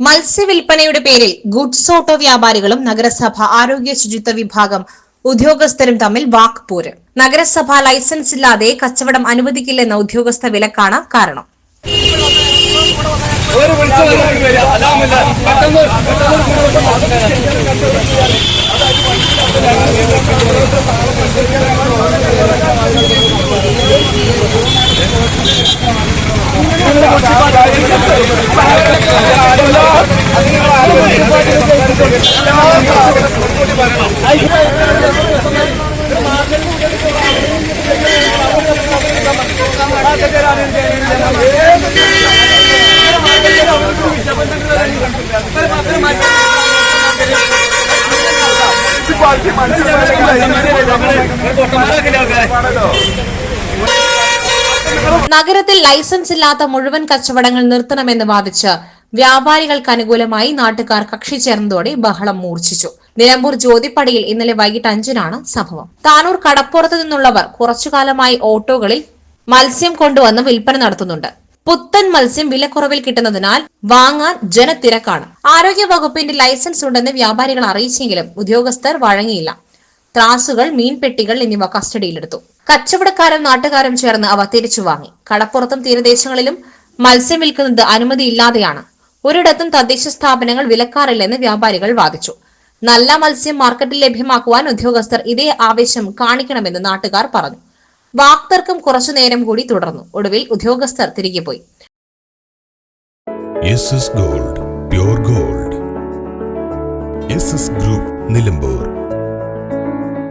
മത്സ്യവിൽപ്പനയുടെ പേരിൽ goods auto വ്യാപാരികളും നഗരസഭ ആരോഗ്യ ശുചിത്വ വിഭാഗം ഉദ്യോഗസ്ഥരും തമ്മിൽ വാക്പോര്. നഗരസഭ ലൈസൻസ് ഇല്ലാതെ കച്ചവടം അനുവദിക്കില്ലെന്ന ഉദ്യോഗസ്ഥ വിലക്കാണ് കാരണം. നഗരത്തിൽ ലൈസൻസ് ഇല്ലാത്ത മുഴുവൻ കച്ചവടങ്ങൾ നിർത്തണമെന്ന് വാദിച്ച് വ്യാപാരികൾക്ക് അനുകൂലമായി നാട്ടുകാർ കക്ഷി ചേർന്നതോടെ ബഹളം മൂർച്ഛിച്ചു. നിലമ്പൂർ ജ്യോതിപ്പടിയിൽ ഇന്നലെ വൈകിട്ട് അഞ്ചിനാണ് സംഭവം. താനൂർ കടപ്പുറത്ത് നിന്നുള്ളവർ കുറച്ചുകാലമായി ഓട്ടോകളിൽ മത്സ്യം കൊണ്ടുവന്ന് വിൽപ്പന നടത്തുന്നുണ്ട്. പുത്തൻ മത്സ്യം വിലക്കുറവിൽ കിട്ടുന്നതിനാൽ വാങ്ങാൻ ജനത്തിരക്കാണ്. ആരോഗ്യ വകുപ്പിന്റെ ലൈസൻസ് ഉണ്ടെന്ന് വ്യാപാരികൾ അറിയിച്ചെങ്കിലും ഉദ്യോഗസ്ഥർ വഴങ്ങിയില്ല. ത്രാസുകൾ മീൻപെട്ടികൾ എന്നിവ കസ്റ്റഡിയിലെടുത്തു. കച്ചവടക്കാരും നാട്ടുകാരും ചേർന്ന് അവ തിരിച്ചു വാങ്ങി. കടപ്പുറത്തും തീരദേശങ്ങളിലും മത്സ്യം വിൽക്കുന്നത് അനുമതിയില്ലാതെയാണ്. ഒരിടത്തും തദ്ദേശ സ്ഥാപനങ്ങൾ വിലക്കാറില്ലെന്ന് വ്യാപാരികൾ വാദിച്ചു. നല്ല മത്സ്യം മാർക്കറ്റിൽ ലഭ്യമാക്കുവാൻ ഉദ്യോഗസ്ഥർ ഇതേ ആവേശം കാണിക്കണമെന്ന് നാട്ടുകാർ പറഞ്ഞു. വാക്തർക്കം കുറച്ചു നേരം കൂടി തുടർന്നു. ഒടുവിൽ ഉദ്യോഗസ്ഥർ തിരികെ പോയി. Gold gold group Nilambur